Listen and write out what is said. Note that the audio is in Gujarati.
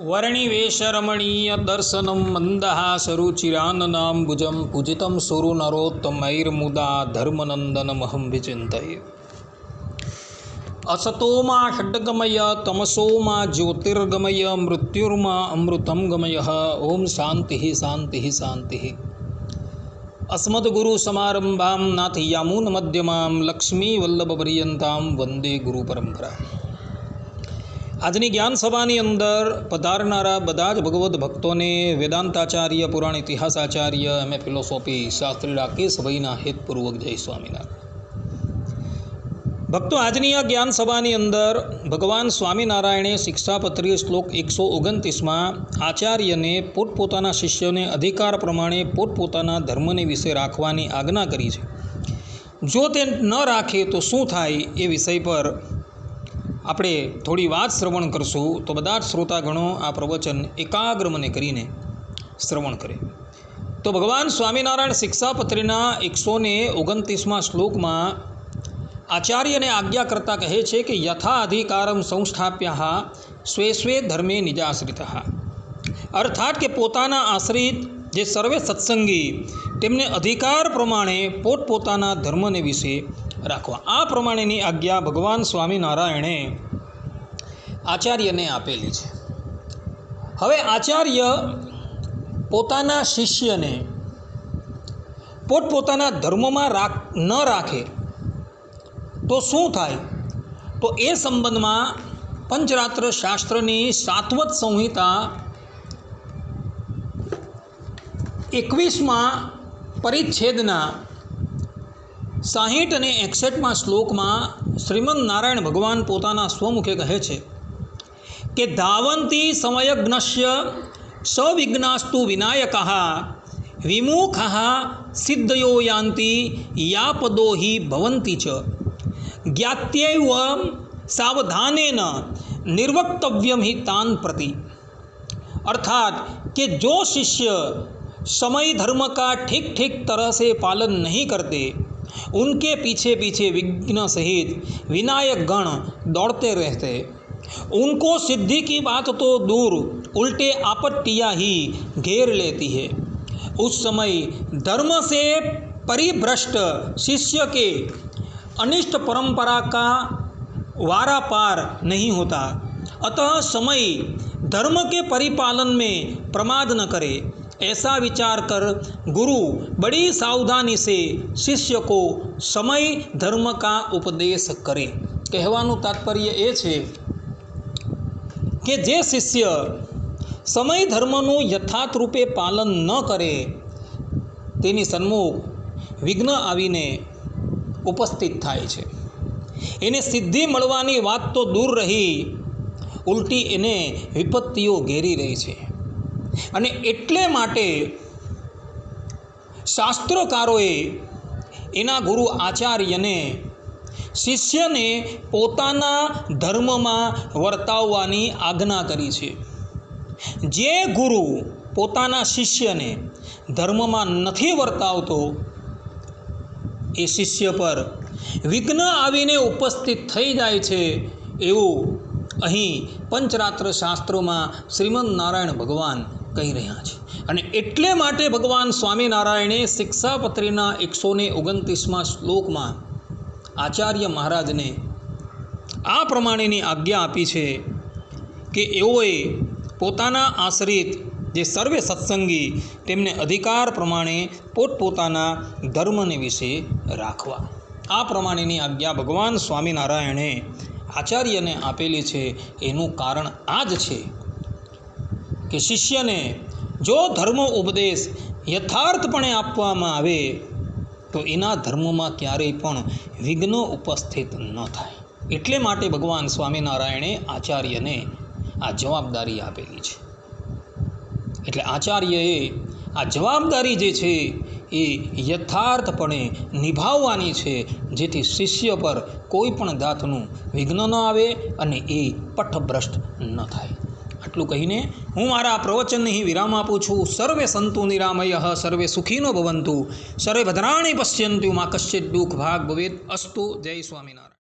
વર્ણિવેશરમણીય દર્શનમ મંદહાસરુચિરાનનાંબુજમ પૂજિતમ સુરુ નરોત્તમૈર્મુદા ધર્મનંદનમહં વિચિંતયે અસતોમાં ષડ્ગમય તમસોમાં જ્યોતિર્ગમય મૃત્યુર્મા અમૃતમ ગમય ઓમ શાંતિ શાંતિ શાંતિ અસ્મદગુરુ સમારંભામ નાથ યામૂન મધ્યમામ લક્ષ્મી વલ્લભ પર્યંતામ વંદે ગુરુ પરંપરા આજની જ્ઞાન સભાની અંદર પધારનારા બધા જ ભગવદ્ ભક્તોને વેદાંતાચાર્ય, પુરાણ ઇતિહાસાચાર્ય, એમ. એ. ફિલોસોફી શાસ્ત્રી રાકેશભાઈના હેતપૂર્વક જય સ્વામિનારાયણ. ભક્તો, આજની આ જ્ઞાન સભાની અંદર ભગવાન સ્વામિનારાયણે શિક્ષાપત્રીય શ્લોક એકસો ઓગણત્રીસમાં આચાર્યને પોતપોતાના શિષ્યોને અધિકાર પ્રમાણે પોતપોતાના ધર્મને વિશે રાખવાની આજ્ઞા કરી છે. જો તે ન રાખે તો શું થાય એ વિષય પર આપણે થોડી વાત શ્રવણ કરશું, તો બધા જ શ્રોતાગણો આ પ્રવચન એકાગ્ર મને કરીને શ્રવણ કરે. તો ભગવાન સ્વામિનારાયણ શિક્ષાપત્રીના એકસો ને ઓગણત્રીસમાં શ્લોકમાં આચાર્યને આજ્ઞા કરતા કહે છે કે યથા અધિકારમ સંસ્થાપ્ય સ્વે સ્વે ધર્મે નિજાશ્રિત અર્થાત કે પોતાના આશ્રિત જે સર્વે સત્સંગી તેમને અધિકાર પ્રમાણે પોતપોતાના ધર્મને વિશે રાખવા. આ પ્રમાણેની આજ્ઞા ભગવાન સ્વામિનારાયણે આચાર્યને આપેલી છે. હવે આચાર્ય પોતાના શિષ્યને પોતપોતાના ધર્મમાં રાખ, ન રાખે, તો શું થાય? તો એ સંબંધમાં પંચરાત્ર શાસ્ત્રની સાત્વત સંહિતા એકવીસમાં પરિચ્છેદના સાહીઠ અને એકસઠમાં શ્લોકમાં શ્રીમદ નારાયણ ભગવાન પોતાના સ્વમુખે કહે છે કે ધાવંતી સમયજ્ઞસ્ય સવિઘ્નાસ્તુ વિનાયકા વિમુખા સિદ્ધયો યાંતિ યાપદો હિ ભવંતી ચ. જ્ઞાત્યૈવ સાવધાનેન નિર્વક્તવ્યમ હિ તાન પ્રતિ. અર્થાત કે જો શિષ્ય समय धर्म का ठीक ठीक तरह से पालन नहीं करते। उनके पीछे पीछे विघ्न सहित विनायक गण दौड़ते रहते। उनको सिद्धि की बात तो दूर उल्टे आपत्तियाँ ही घेर लेती है। उस समय धर्म से परिभ्रष्ट शिष्य के अनिष्ट परंपरा का वारा पार नहीं होता। अतः समय धर्म के परिपालन में प्रमाद न करे। ऐसा विचार कर गुरु बड़ी सावधानी से शिष्य को समय धर्म का उपदेश करे કહેવાનું તાત્પર્ય એ છે કે જે શિષ્ય સમય ધર્મનું યથાર્થ રૂપે પાલન ન કરે તેની સન્મુખ વિઘ્ન આવીને ઉપસ્થિત થાય છે એને સિદ્ધિ મળવાની વાત તો દૂર રહી ઉલટી એને વિપત્તિઓ ઘેરી રહી છે અને એટલે માટે શાસ્ત્રકારોએ એના ગુરુ આચાર્યને શિષ્યને પોતાના ધર્મમાં વર્તાવવાની આજ્ઞા કરી છે. જે ગુરુ પોતાના શિષ્યને ધર્મમાં નથી વર્તાવતો, એ શિષ્ય પર વિઘ્ન આવીને ઉપસ્થિત થઈ જાય છે એવું અહીં પંચરાત્ર શાસ્ત્રોમાં શ્રીમદ નારાયણ ભગવાન કહી રહ્યા છે. અને એટલે માટે ભગવાન સ્વામિનારાયણે શિક્ષાપત્રીના એકસો ને ઓગણત્રીસમાં શ્લોકમાં આચાર્ય મહારાજને આ પ્રમાણેની આજ્ઞા આપી છે કે એઓએ પોતાના આશ્રિત જે સર્વે સત્સંગી તેમને અધિકાર પ્રમાણે પોતપોતાના ધર્મને વિશે રાખવા. આ પ્રમાણેની આજ્ઞા ભગવાન સ્વામિનારાયણે આચાર્યને આપેલી છે. એનું કારણ આ જ છે કે શિષ્યને જો ધર્મ ઉપદેશ યથાર્થપણે આપવામાં આવે, તો એના ધર્મમાં ક્યારેય પણ વિઘ્નો ઉપસ્થિત ન થાય. એટલે માટે ભગવાન સ્વામિનારાયણે આચાર્યને આ જવાબદારી આપેલી છે. એટલે આચાર્યએ આ જવાબદારી જે છે, એ યથાર્થપણે નિભાવવાની છે, જેથી શિષ્ય પર કોઈ પણ જાતનું વિઘ્ન ન આવે અને એ પઠભ્રષ્ટ ન થાય. આટલું કહીને હું મારા પ્રવચનને વિરામ આપું છું. સર્વે સંતુ નિરામય સર્વે સુખીનો ભવંતુ. સર્વે ભદ્રાણી પશ્યંતુ, માં કશ્ચિત દુઃખ ભાગ ભવેત અસ્તુ. જય સ્વામિનારાયણ.